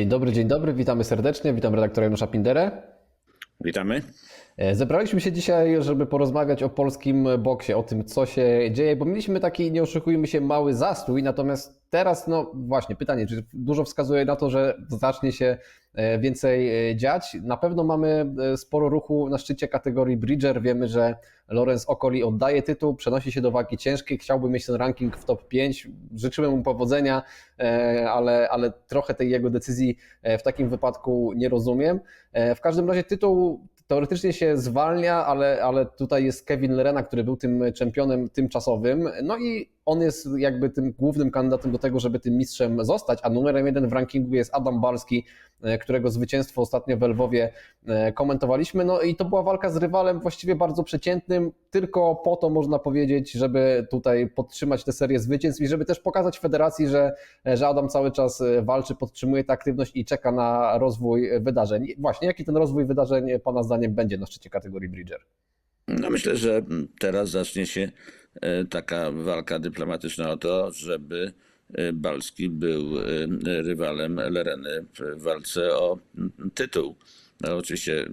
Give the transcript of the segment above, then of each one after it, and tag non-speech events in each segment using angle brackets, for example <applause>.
Dzień dobry, dzień dobry, witamy serdecznie, witam redaktora Janusza Pinderę. Witamy. E, Zebraliśmy się dzisiaj, żeby porozmawiać o polskim boksie, o tym, co się dzieje, bo mieliśmy taki, nie oszukujmy się, mały zastój, natomiast teraz, no właśnie, pytanie, czy dużo wskazuje na to, że zacznie się e, więcej e, dziać? Na pewno mamy sporo ruchu na szczycie kategorii Bridger, wiemy, że Lorenz Okoli oddaje tytuł, przenosi się do wagi ciężkiej, chciałby mieć ten ranking w top 5, życzyłem mu powodzenia, ale, ale trochę tej jego decyzji w takim wypadku nie rozumiem. W każdym razie tytuł teoretycznie się zwalnia, ale, ale tutaj jest Kevin Lerena, który był tym czempionem tymczasowym. No i on jest jakby tym głównym kandydatem do tego, żeby tym mistrzem zostać, a numerem jeden w rankingu jest Adam Balski, e, którego zwycięstwo ostatnio w Lwowie e, komentowaliśmy. No i to była walka z rywalem właściwie bardzo przeciętnym, tylko po to można powiedzieć, żeby tutaj podtrzymać tę serię zwycięstw i żeby też pokazać federacji, że, że Adam cały czas e, walczy, podtrzymuje tę aktywność i czeka na rozwój wydarzeń. Właśnie, jaki ten rozwój wydarzeń Pana zdaniem będzie na szczycie kategorii Bridger? No myślę, że teraz zacznie się e, taka walka dyplomatyczna o to, żeby e, Balski był e, rywalem Lereny w walce o tytuł. No, oczywiście,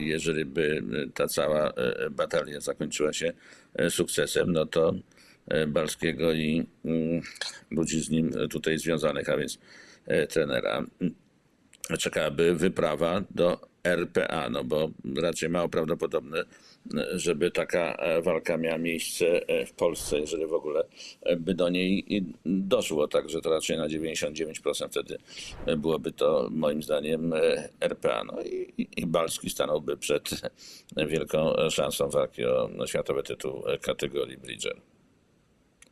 jeżeli by ta cała batalia zakończyła się sukcesem, no to Balskiego i mm, ludzi z nim tutaj związanych, a więc trenera, czekałaby wyprawa do RPA, no bo raczej mało prawdopodobne, żeby taka e, walka miała miejsce e, w Polsce, jeżeli w ogóle e, by do niej doszło. Także to raczej na 99% wtedy byłoby to moim zdaniem RPA. No i, i Balski stanąłby przed wielką szansą walki o światowy tytuł kategorii Bridger.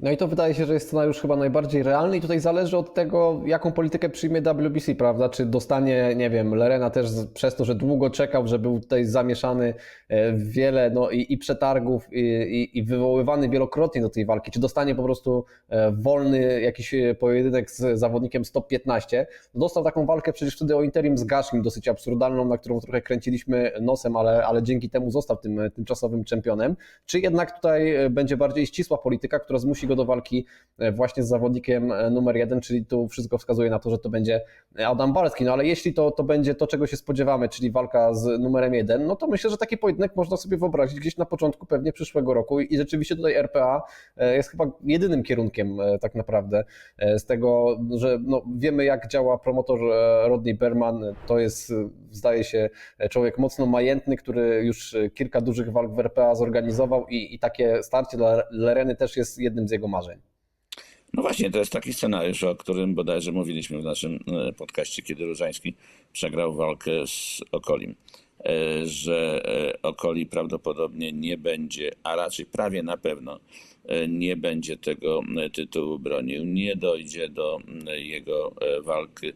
No i to wydaje się, że jest scenariusz chyba najbardziej realny i tutaj zależy od tego, jaką politykę przyjmie WBC, prawda? Czy dostanie, nie wiem, Lerena też przez to, że długo czekał, że był tutaj zamieszany e, w wiele no, i, i przetargów i, i, i wywoływany wielokrotnie do tej walki, czy dostanie po prostu e, wolny jakiś e, pojedynek z zawodnikiem stop 15. No dostał taką walkę przecież wtedy o interim z Gaszim, dosyć absurdalną, na którą trochę kręciliśmy nosem, ale, ale dzięki temu został tym tymczasowym czempionem. Czy jednak tutaj będzie bardziej ścisła polityka, która zmusi go do walki e, właśnie z zawodnikiem e, numer jeden, czyli tu wszystko wskazuje na to, że to będzie Adam Balski. No ale jeśli to, to będzie to, czego się spodziewamy, czyli walka z numerem jeden, no to myślę, że taki pojedynek można sobie wyobrazić gdzieś na początku pewnie przyszłego roku i rzeczywiście tutaj RPA e, jest chyba jedynym kierunkiem tak naprawdę z tego, że no, wiemy jak działa promotor Rodney Berman, to jest zdaje się człowiek mocno majętny, który już kilka dużych walk w RPA zorganizował i, i takie starcie dla Lereny też jest jednym z jego marzeń. No właśnie, to jest taki scenariusz, o którym bodajże mówiliśmy w naszym e, podcaście, kiedy Różański przegrał walkę z Okolim. E, Że e, Okoli prawdopodobnie nie będzie, a raczej prawie na pewno nie będzie tego tytułu bronił. Nie dojdzie do jego walki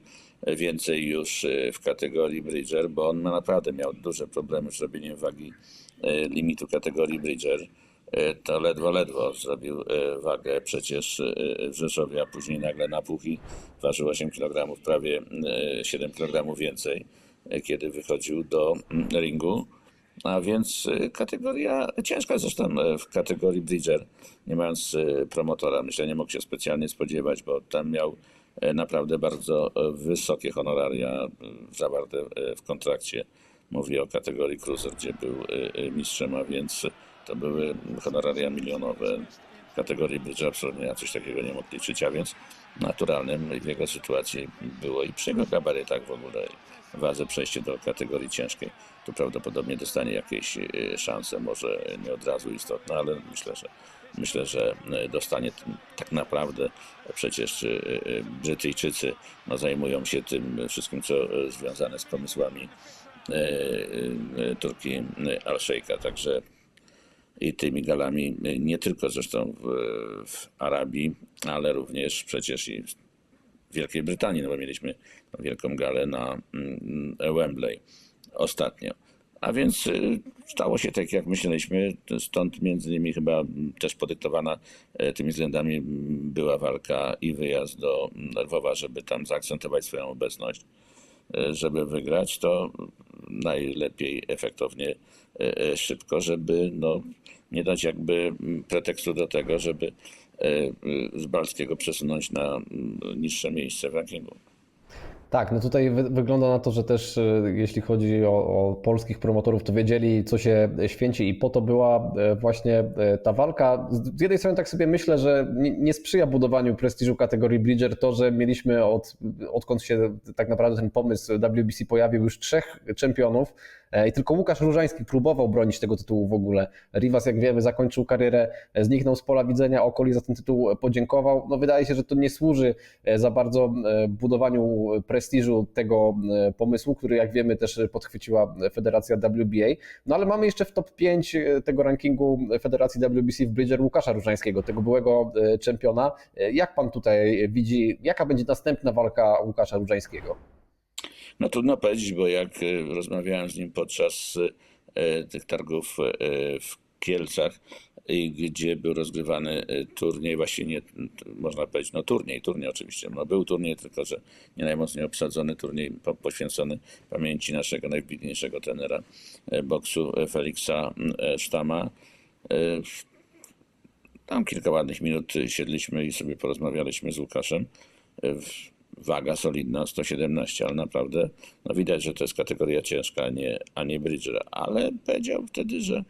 więcej już w kategorii Bridger, bo on naprawdę miał duże problemy z robieniem wagi limitu kategorii Bridger. E, to ledwo, ledwo zrobił e, wagę przecież e, w Rzeszowie, a później nagle na puchi ważył 8 kg, prawie e, 7 kg więcej, kiedy wychodził do mm, ringu. A więc kategoria ciężka zresztą w kategorii Bridger, nie mając promotora, myślę, nie mógł się specjalnie spodziewać, bo tam miał naprawdę bardzo wysokie honoraria zawarte w kontrakcie. Mówię o kategorii cruiser, gdzie był mistrzem, a więc to były honoraria milionowe. W kategorii bridge absolutnie na coś takiego nie mógł liczyć, a więc naturalnym w jego sytuacji było i przy jego gabarytach w ogóle wadze przejście do kategorii ciężkiej. Tu prawdopodobnie dostanie jakieś e, szanse, może nie od razu istotne, ale myślę, że myślę, że e, dostanie tak naprawdę przecież e, Brytyjczycy no, zajmują się tym wszystkim, co związane z pomysłami Turki Al-Sheikha, także i tymi galami, e, nie tylko zresztą w, w Arabii, ale również przecież i w Wielkiej Brytanii, no bo mieliśmy wielką galę na mm, Wembley ostatnio. A więc y, stało się tak, jak myśleliśmy, stąd między innymi chyba mm, też podyktowana e, tymi względami mm, była walka i wyjazd do Lwowa, żeby tam zaakcentować swoją obecność żeby wygrać, to najlepiej efektownie, szybko, żeby no, nie dać jakby mm, pretekstu do tego, żeby e, e, z Balskiego przesunąć na mm, niższe miejsce w rankingu. Tak, no tutaj wy wygląda na to, że też e, jeśli chodzi o, o polskich promotorów, to wiedzieli, co się święci i po to była e, właśnie e, ta walka. Z jednej strony tak sobie myślę, że nie, nie sprzyja budowaniu prestiżu kategorii Bridger to, że mieliśmy od, odkąd się tak naprawdę ten pomysł WBC pojawił już trzech czempionów e, i tylko Łukasz Różański próbował bronić tego tytułu w ogóle. Rivas, jak wiemy, zakończył karierę, e, zniknął z pola widzenia, Okoli za ten tytuł podziękował. No wydaje się, że to nie służy e, za bardzo e, budowaniu prestiżu tego e, pomysłu, który jak wiemy też podchwyciła Federacja WBA. No ale mamy jeszcze w top 5 tego rankingu Federacji WBC w Bridger Łukasza Różańskiego, tego byłego e, czempiona. E, Jak pan tutaj widzi, jaka będzie następna walka Łukasza Różańskiego? No trudno powiedzieć, bo jak e, rozmawiałem z nim podczas e, tych targów e, w Kielcach, gdzie był rozgrywany e, turniej, właściwie nie, można powiedzieć, no turniej, turniej oczywiście, no był turniej, tylko że nie najmocniej obsadzony turniej po, poświęcony pamięci naszego najwybitniejszego trenera e, boksu e, Feliksa e, Sztama. E, Tam kilka ładnych minut siedliśmy i sobie porozmawialiśmy z Łukaszem. E, Waga solidna, 117, ale naprawdę no widać, że to jest kategoria ciężka, a nie, a nie bridger. Ale powiedział wtedy, że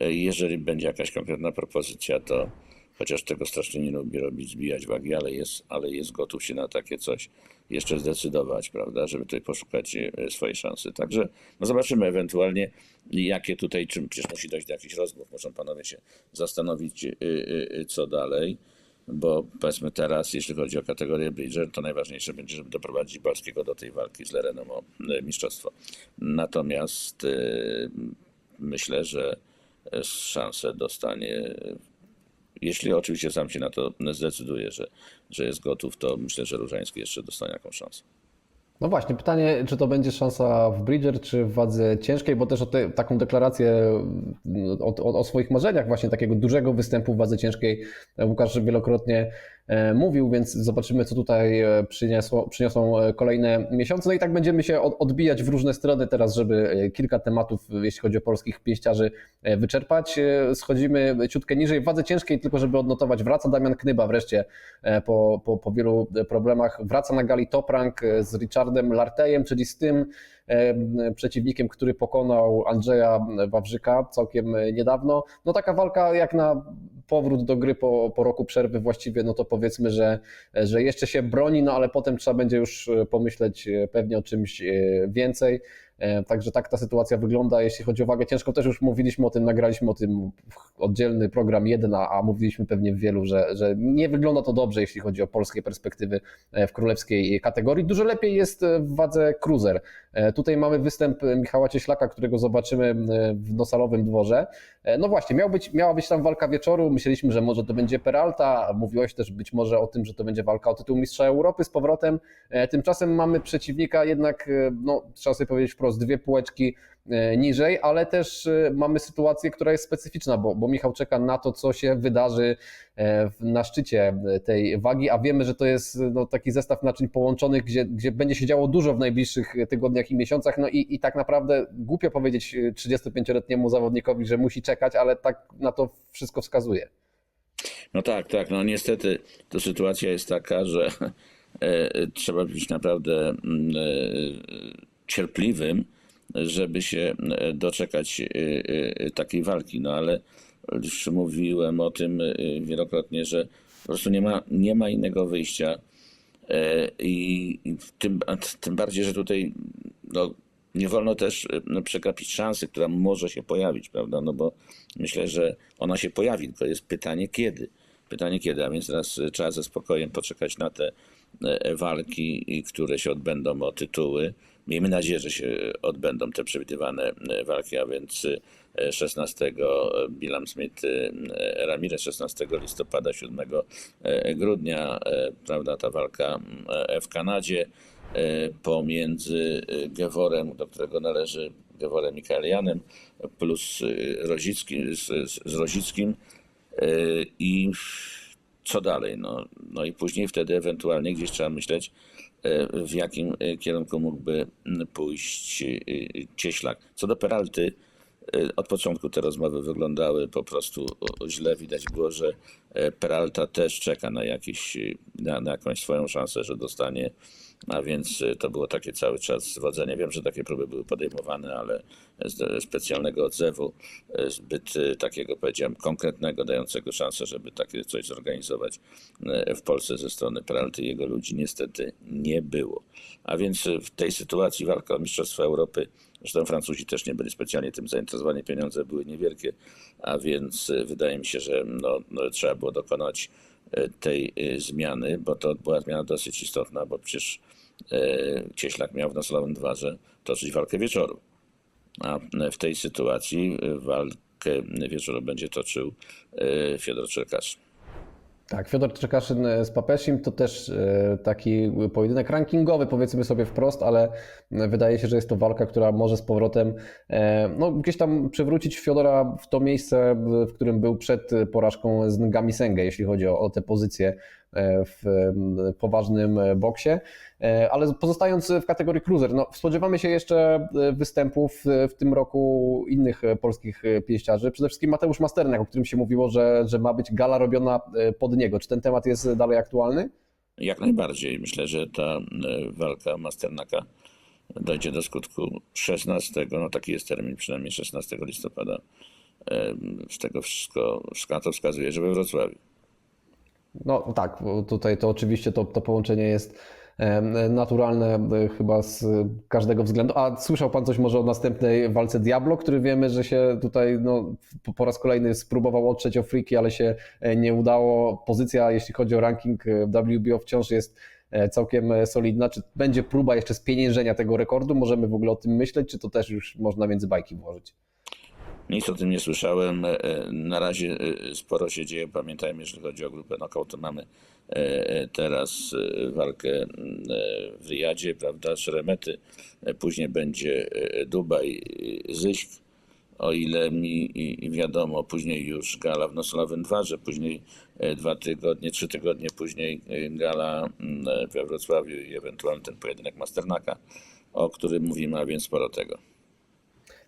e, jeżeli będzie jakaś konkretna propozycja, to chociaż tego strasznie nie lubi robić, zbijać wagi, ale jest, ale jest gotów się na takie coś jeszcze zdecydować, prawda, żeby tutaj poszukać e, swojej szansy. Także no zobaczymy ewentualnie, jakie tutaj, czym przecież musi dojść do jakichś rozmów, muszą panowie się zastanowić, y, co dalej bo powiedzmy teraz, jeśli chodzi o kategorię Bridger, to najważniejsze będzie, żeby doprowadzić Balskiego do tej walki z Lereną o e, mistrzostwo. Natomiast e, myślę, że e, szansę dostanie, jeśli oczywiście sam się na to zdecyduje, że, że jest gotów, to myślę, że Różański jeszcze dostanie jakąś szansę. No właśnie, pytanie, czy to będzie szansa w Bridger, czy w wadze ciężkiej, bo też o te, taką deklarację mm, o, o, o swoich marzeniach właśnie takiego dużego występu w wadze ciężkiej Łukasz wielokrotnie e, mówił, więc zobaczymy, co tutaj e, przyniosło, przyniosą e, kolejne miesiące. No i tak będziemy się od, odbijać w różne strony teraz, żeby e, kilka tematów, jeśli chodzi o polskich pięściarzy, e, wyczerpać. E, Schodzimy ciutkę niżej w wadze ciężkiej, tylko żeby odnotować, wraca Damian Knyba wreszcie e, po, po, po wielu problemach, wraca na gali Top Rank e, z Richardem Lartejem, czyli z tym e, przeciwnikiem, który pokonał Andrzeja Wawrzyka całkiem niedawno. No taka walka jak na powrót do gry po, po roku przerwy właściwie, no to powiedzmy, że, że jeszcze się broni, no ale potem trzeba będzie już pomyśleć pewnie o czymś e, więcej. E, Także tak ta sytuacja wygląda, jeśli chodzi o wagę ciężką. Też już mówiliśmy o tym, nagraliśmy o tym oddzielny program jeden, a mówiliśmy pewnie w wielu, że, że nie wygląda to dobrze, jeśli chodzi o polskie perspektywy e, w królewskiej kategorii. Dużo lepiej jest w wadze cruiser. E, Tutaj mamy występ Michała Cieślaka, którego zobaczymy e, w Nosalowym dworze. E, No właśnie, miał być, miała być tam walka wieczoru. Myśleliśmy, że może to będzie Peralta. Mówiłeś też być może o tym, że to będzie walka o tytuł Mistrza Europy z powrotem. E, Tymczasem mamy przeciwnika jednak, e, no, trzeba sobie powiedzieć wprost, dwie półeczki e, niżej, ale też e, mamy sytuację, która jest specyficzna, bo, bo Michał czeka na to, co się wydarzy e, na szczycie tej wagi, a wiemy, że to jest no, taki zestaw naczyń połączonych, gdzie, gdzie będzie się działo dużo w najbliższych tygodniach i miesiącach. No i, i tak naprawdę głupio powiedzieć e, 35-letniemu zawodnikowi, że musi czekać, ale tak na to wszystko wskazuje. No tak, tak. No niestety to sytuacja jest taka, że trzeba być naprawdę mm, cierpliwym, żeby się e, doczekać e, e, takiej walki. No ale już mówiłem o tym wielokrotnie, że po prostu nie ma, nie ma innego wyjścia. I tym, tym bardziej, że tutaj no, nie wolno też przegapić szansy, która może się pojawić, prawda? No bo myślę, że ona się pojawi, tylko jest pytanie kiedy. Pytanie kiedy, a więc teraz trzeba ze spokojem poczekać na te walki, które się odbędą o tytuły. Miejmy nadzieję, że się odbędą te przewidywane e, walki, a więc e, 16 Bilam Smith e, Ramirez, 16 listopada, 7 e, grudnia, e, prawda, ta walka e, w Kanadzie e, pomiędzy e, Geworem, do którego należy Geworem Mikaelianem, plus e, Rozickim, z, z- Rozickim e, i co dalej? No, no i później wtedy ewentualnie gdzieś trzeba myśleć, e, w jakim e, kierunku mógłby pójść e, Cieślak. Co do Peralty, e, od początku te rozmowy wyglądały po prostu źle. Widać było, że e, Peralta też czeka na, jakiś, e, na, na jakąś swoją szansę, że dostanie A więc y, to było takie cały czas zwodzenie. Wiem, że takie próby były podejmowane, ale specjalnego odzewu, y, zbyt y, takiego, powiedziałem, konkretnego, dającego szansę, żeby takie coś zorganizować w Polsce ze strony Peralty i jego ludzi niestety nie było. A więc w tej sytuacji walka o Mistrzostwa Europy, zresztą Francuzi też nie byli specjalnie tym zainteresowani, pieniądze były niewielkie, a więc wydaje mi się, że no, no, trzeba było dokonać tej zmiany, bo to była zmiana dosyć istotna, bo przecież Cieślak miał w Nasolowym Dwarze toczyć walkę wieczoru. A w tej sytuacji walkę wieczoru będzie toczył y, Fiodor Czerkasz. Tak, Fiodor Czekaszyn z Papesim to też e, taki pojedynek rankingowy, powiedzmy sobie wprost, ale wydaje się, że jest to walka, która może z powrotem e, no, gdzieś tam przywrócić Fiodora w to miejsce, w którym był przed porażką z Ngami Sengę, jeśli chodzi o, o te pozycje e, w poważnym boksie. Ale pozostając w kategorii cruiser, no, spodziewamy się jeszcze występów w tym roku innych polskich pięściarzy. Przede wszystkim Mateusz Masternak, o którym się mówiło, że, że ma być gala robiona pod niego. Czy ten temat jest dalej aktualny? Jak najbardziej. Myślę, że ta e, walka Masternaka dojdzie do skutku 16, no taki jest termin, przynajmniej 16 listopada. E, Z tego wszystko, to wskazuje, że we Wrocławiu. No tak, tutaj to oczywiście to, to połączenie jest naturalne chyba z każdego względu. A słyszał Pan coś może o następnej walce Diablo, który wiemy, że się tutaj no, po- raz kolejny spróbował otrzeć o friki, ale się e, nie udało. Pozycja, jeśli chodzi o ranking e, WBO wciąż jest e, całkiem solidna. Czy będzie próba jeszcze spieniężenia tego rekordu? Możemy w ogóle o tym myśleć, czy to też już można między bajki włożyć? Nic o tym nie słyszałem. E, e, Na razie e, sporo się dzieje. Pamiętajmy, jeżeli chodzi o grupę knockout, to mamy teraz walkę w Riyadzie, prawda, Szeremety. Później będzie Dubaj, Zyśk. O ile mi wiadomo, później już gala w Nosolowym Dwarze, później dwa tygodnie, trzy tygodnie później gala we Wrocławiu i ewentualnie ten pojedynek Masternaka, o którym mówimy, a więc sporo tego.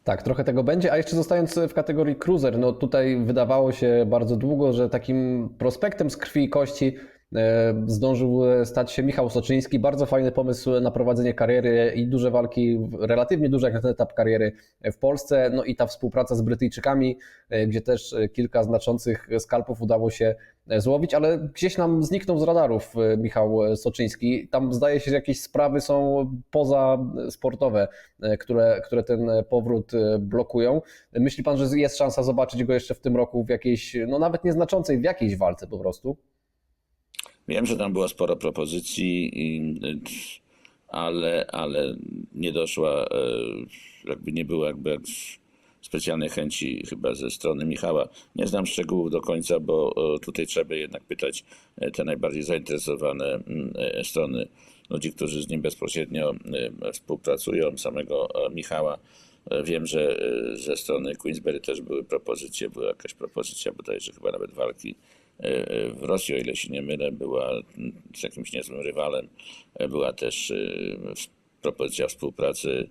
Tak, trochę tego będzie, a jeszcze zostając w kategorii cruiser, no tutaj wydawało się bardzo długo, że takim prospektem z krwi i kości e, zdążył stać się Michał Soczyński. Bardzo fajny pomysł na prowadzenie kariery i duże walki, relatywnie duże jak na ten etap kariery w Polsce. No i ta współpraca z Brytyjczykami, e, gdzie też kilka znaczących skalpów udało się złowić, ale gdzieś nam zniknął z radarów e, Michał Soczyński. Tam zdaje się, że jakieś sprawy są pozasportowe, e, które, które ten powrót e, blokują. Myśli Pan, że jest szansa zobaczyć go jeszcze w tym roku w jakiejś, no nawet nieznaczącej, w jakiejś walce po prostu? Wiem, że tam było sporo propozycji, ale, ale nie doszła, e, jakby nie było jakby jak specjalnej chęci chyba ze strony Michała. Nie znam szczegółów do końca, bo e, tutaj trzeba jednak pytać e, te najbardziej zainteresowane mm, strony, ludzi, którzy z nim bezpośrednio współpracują, samego Michała. Wiem, że ze strony Queensberry też były propozycje, była jakaś propozycja bodajże chyba nawet walki e, w Rosji, o ile się nie mylę, była z jakimś niezłym rywalem. E, Była też e, propozycja współpracy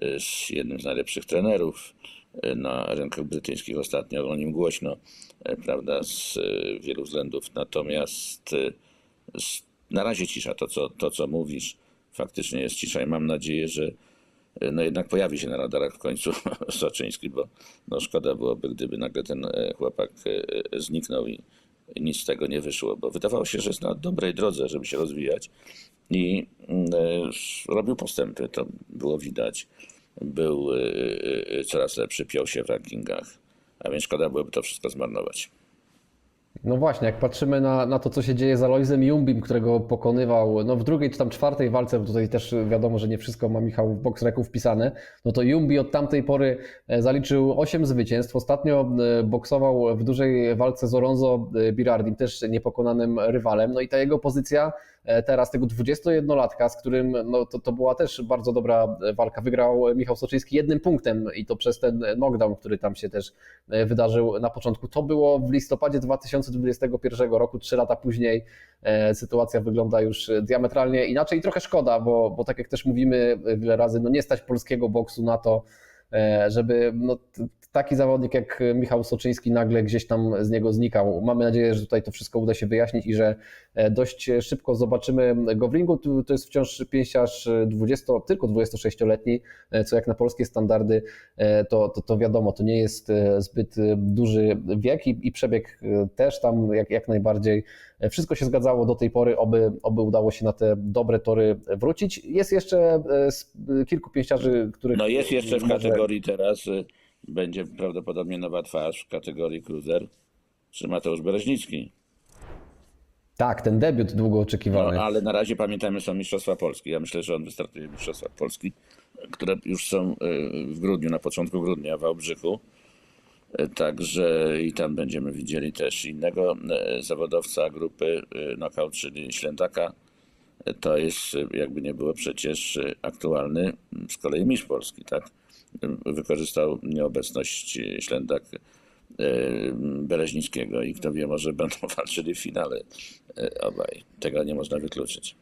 e, z jednym z najlepszych trenerów e, na rynkach brytyjskich ostatnio, o nim głośno, e, prawda, z e, wielu względów. Natomiast e, na razie cisza, to co, to co mówisz, faktycznie jest cisza i mam nadzieję, że e, no jednak pojawi się na radarach w końcu <laughs> Soczyński, bo no szkoda byłoby, gdyby nagle ten e, chłopak e, zniknął i nic z tego nie wyszło, bo wydawało się, że jest na dobrej drodze, żeby się rozwijać i mm, e, robił postępy, to było widać. Był e, e, coraz lepszy, piął się w rankingach, a więc szkoda byłoby to wszystko zmarnować. No właśnie, jak patrzymy na, na to, co się dzieje z Aloizem Jumbim, którego pokonywał no w drugiej czy tam czwartej walce, bo tutaj też wiadomo, że nie wszystko ma Michał w boxreku wpisane, no to Jumbi od tamtej pory e, zaliczył 8 zwycięstw. Ostatnio e, boksował w dużej walce z Oronzo e, Birardim, też niepokonanym rywalem. No i ta jego pozycja teraz, tego 21-latka, z którym no to, to była też bardzo dobra walka. Wygrał Michał Soczyński jednym punktem i to przez ten knockdown, który tam się też e, wydarzył na początku. To było w listopadzie 2021 roku, trzy lata później e, sytuacja wygląda już diametralnie inaczej i trochę szkoda, bo, bo tak jak też mówimy wiele razy, no nie stać polskiego boksu na to, e, żeby no, taki zawodnik jak Michał Soczyński nagle gdzieś tam z niego znikał. Mamy nadzieję, że tutaj to wszystko uda się wyjaśnić i że e, dość szybko zobaczymy go w ringu. To jest wciąż pięściarz 20, tylko 26-letni, e, co jak na polskie standardy e, to, to, to wiadomo, to nie jest e, zbyt e, duży wiek i, i przebieg e, też tam jak, jak najbardziej E, wszystko się zgadzało do tej pory, oby, oby udało się na te dobre tory wrócić. Jest jeszcze e, kilku pięściarzy, których. No jest jeszcze w kategorii teraz, będzie prawdopodobnie nowa twarz w kategorii cruiser, czy Mateusz Bereźnicki. Tak, ten debiut długo No, oczekiwany. ale na razie pamiętajmy, są Mistrzostwa Polski. Ja myślę, że on wystartuje w Mistrzostwach Polski, które już są y, w grudniu, na początku grudnia w Wałbrzychu. Y, Także i tam będziemy widzieli też innego y, zawodowca grupy knockout, czyli Ślętaka. To jest, jakby nie było przecież aktualny z kolei mistrz Polski, tak? Wykorzystał nieobecność Ślętak Bereźnickiego i kto wie, może będą <laughs> walczyli w finale y, obaj. Tego nie można wykluczyć.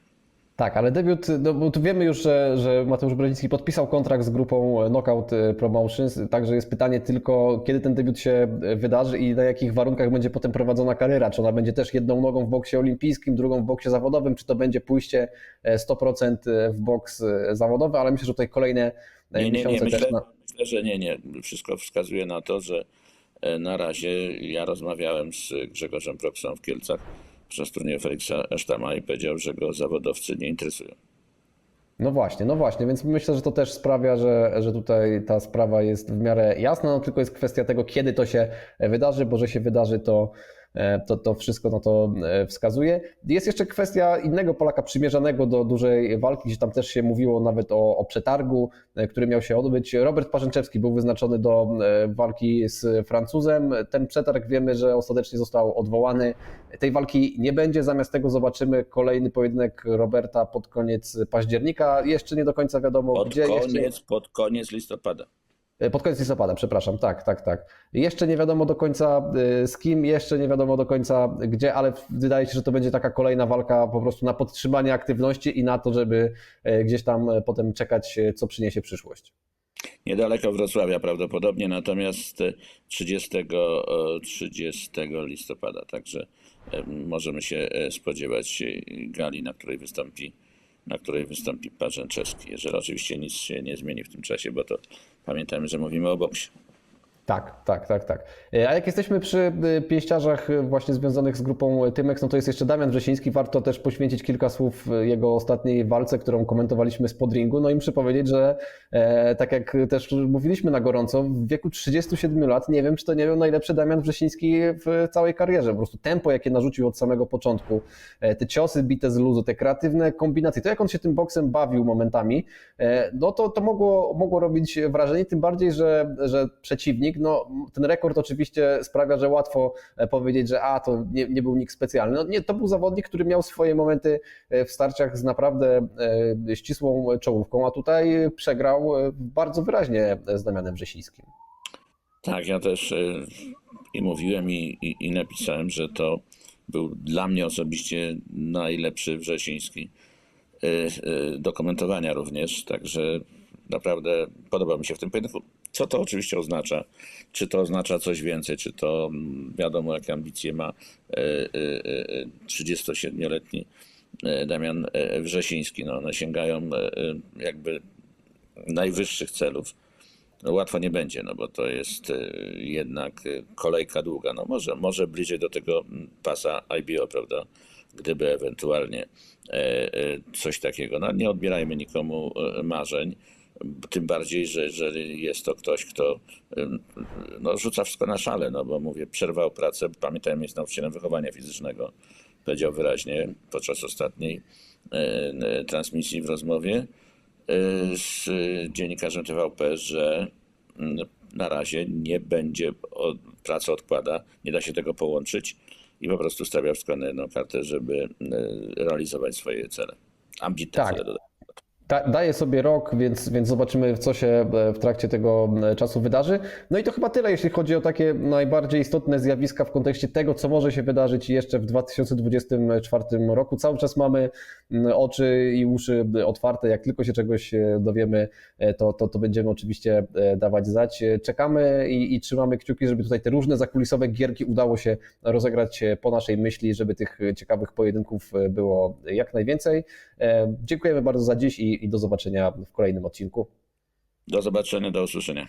Tak, ale debiut, no bo tu wiemy już, że, że Mateusz Brodziński podpisał kontrakt z grupą Knockout Promotions, także jest pytanie tylko, kiedy ten debiut się wydarzy i na jakich warunkach będzie potem prowadzona kariera, czy ona będzie też jedną nogą w boksie olimpijskim, drugą w boksie zawodowym, czy to będzie pójście e, 100% w boks zawodowy, ale myślę, że tutaj kolejne e, Nie, nie, miesiące nie. Myślę, też na... myślę, że nie, nie. Wszystko wskazuje na to, że e, na razie ja rozmawiałem z Grzegorzem Proksą w Kielcach podczas turnieju Feliksa Esztama i powiedział, że go zawodowcy nie interesują. No właśnie, no właśnie, więc myślę, że to też sprawia, że, że tutaj ta sprawa jest w miarę jasna, no tylko jest kwestia tego, kiedy to się wydarzy, bo że się wydarzy, to, e, to, to wszystko na to e, wskazuje. Jest jeszcze kwestia innego Polaka przymierzanego do dużej walki, gdzie tam też się mówiło nawet o, o przetargu, e, który miał się odbyć. Robert Parzęczewski był wyznaczony do e, walki z Francuzem. Ten przetarg wiemy, że ostatecznie został odwołany. Tej walki nie będzie, zamiast tego zobaczymy kolejny pojedynek Roberta pod koniec października. Jeszcze nie do końca wiadomo Pod gdzie. koniec, Jeszcze, pod koniec listopada. Pod koniec listopada, przepraszam, tak, tak, tak. Jeszcze nie wiadomo do końca y, z kim, jeszcze nie wiadomo do końca gdzie, ale wydaje się, że to będzie taka kolejna walka po prostu na podtrzymanie aktywności i na to, żeby y, gdzieś tam potem czekać, co przyniesie przyszłość. Niedaleko Wrocławia prawdopodobnie, natomiast e, 30, e, 30 listopada. Także e, możemy się e, spodziewać e, gali, na której wystąpi na której wystąpi Parzęczewski, jeżeli oczywiście nic się nie zmieni w tym czasie, bo to pamiętajmy, że mówimy o boksie. Tak, tak, tak, tak. E, A jak jesteśmy przy y, pięściarzach y, właśnie związanych z grupą Tymex, no to jest jeszcze Damian Wrzesiński. Warto też poświęcić kilka słów jego ostatniej walce, którą komentowaliśmy z podringu. No i muszę powiedzieć, że e, tak jak też mówiliśmy na gorąco, w wieku 37 lat nie wiem, czy to nie był najlepszy Damian Wrzesiński w całej karierze. Po prostu tempo, jakie narzucił od samego początku, e, te ciosy bite z luzu, te kreatywne kombinacje, to jak on się tym boksem bawił momentami, e, no to, to mogło, mogło robić wrażenie, tym bardziej, że, że przeciwnik, no ten rekord oczywiście sprawia, że łatwo e, powiedzieć, że a, to nie, nie był nikt specjalny. No nie, to był zawodnik, który miał swoje momenty e, w starciach z naprawdę e, ścisłą czołówką, a tutaj przegrał bardzo wyraźnie z Damianem Wrzesińskim. Tak, ja też i mówiłem i, i, i napisałem, że to był dla mnie osobiście najlepszy Wrzesiński do komentowania również, także naprawdę podoba mi się w tym pojedynku. Co to oczywiście oznacza? Czy to oznacza coś więcej? Czy to mm, wiadomo, jakie ambicje ma y, y, y, 37-letni y, Damian Wrzesiński? No, one sięgają jakby najwyższych celów. No łatwo nie będzie, no bo to jest jednak kolejka długa. No może, może bliżej do tego mm, pasa IBO, prawda? Gdyby ewentualnie e, e, coś takiego. No nie odbierajmy nikomu e, marzeń, tym bardziej, że jeżeli jest to ktoś, kto no, rzuca wszystko na szale, no bo mówię, przerwał pracę, pamiętajmy, jest nauczycielem wychowania fizycznego, powiedział wyraźnie podczas ostatniej e, transmisji w rozmowie e, z dziennikarzem TVP, że na razie nie będzie, od, pracę odkłada, nie da się tego połączyć i po prostu stawia wszystko na jedną kartę, żeby e, realizować swoje cele. Ambitne Tak. cele daje sobie rok, więc, więc zobaczymy, co się e, w trakcie tego e, czasu wydarzy. No i to chyba tyle, jeśli chodzi o takie najbardziej istotne zjawiska w kontekście tego, co może się wydarzyć jeszcze w 2024 roku. Cały czas mamy oczy i uszy otwarte. Jak tylko się czegoś e, dowiemy, to, to, to będziemy oczywiście dawać znać. Czekamy i, i trzymamy kciuki, żeby tutaj te różne zakulisowe gierki udało się rozegrać po naszej myśli, żeby tych ciekawych pojedynków było jak najwięcej. Dziękujemy bardzo za dziś i, i do zobaczenia w kolejnym odcinku. Do zobaczenia, do usłyszenia.